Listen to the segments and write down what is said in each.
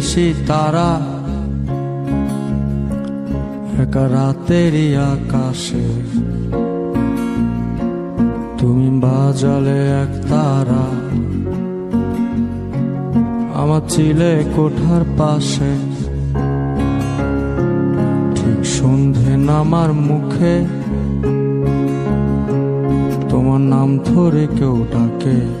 দেশি তারা। একা রাতেরই আকাশে। তুমি বাজালে এক তারা। আমার চিলে কোঠার পাশে। ঠিক সন্ধে নামার মুখে। তোমার নাম ধরে কেউ ডাকে।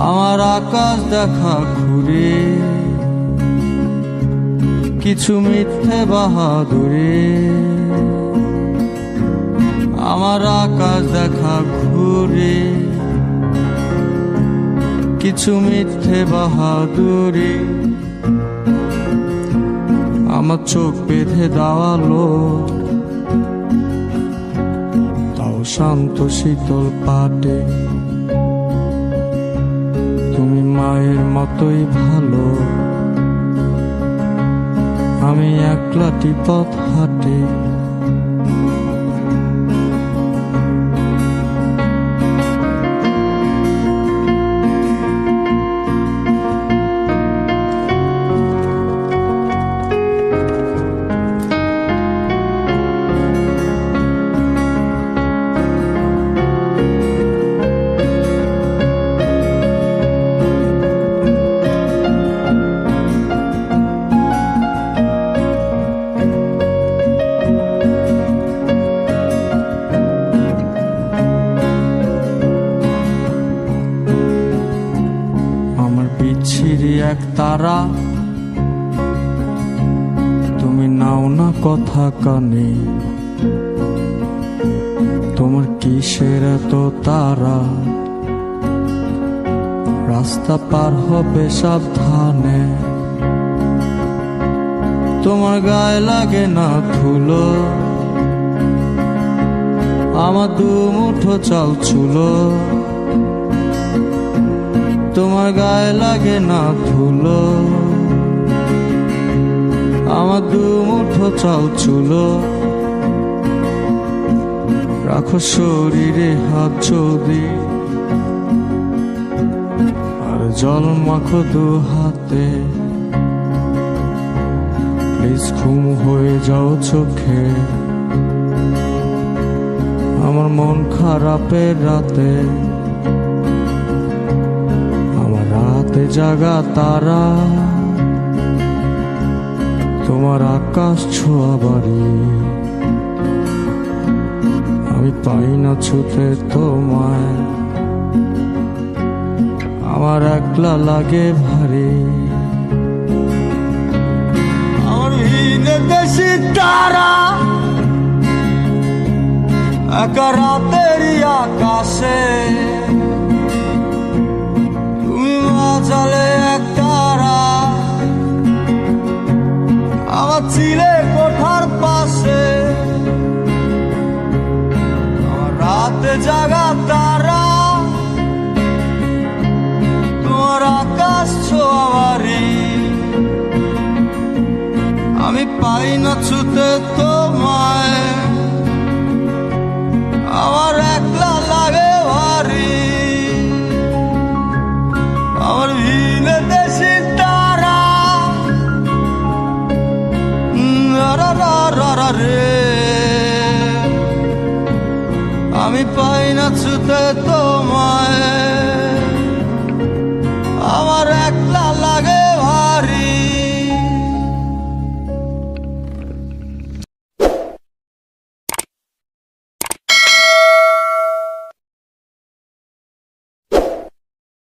আমার আকাশ দেখা ঘুরে কিছু মিথ্যে বাহাদুরে। আমার আকাশ দেখা ঘুরে। কিছু মিথ্যে বাহাদুরে। আমার চোখ বেঁধে দাওয়ালো তাও শান্ত শীতল পাটে। মায়ের মতোই ভালো। আমি একলাটি পথ হাঁটে। তারা। তুমি নাও না কথা কানে। তোমার কিসের এত তারা? রাস্তা পার হবে সাবধানে। তোমার গায়ে লাগে না ধুলো। আমার দু মুঠো চাল চুলো তোমার গায়ে লাগে না ধুলো। আমার দু মুঠো চাল চুলো। রাখো শরীরে হাত যদি। আর জল মাখো দু হাতে। প্লিজ ঘুম হয়ে যাও চোখে। আমার মন খারাপের রাতে। রাতে জাগা তারা। তোমার আকাশ ছোঁয়া বাড়ি। আমি পাই না ছুতে তোমায়। আমার একলা লাগে ভারী। দেশি তারা। একা রাতেরই আকাশে জাগা তারা। তোমার আকাশ ছোঁয়া আমি পাই না ছুতে তোমায়। আমার একলা লাগে ভারী। আমার ভিনে দেশি তারা। রা। নাচতে তোমায়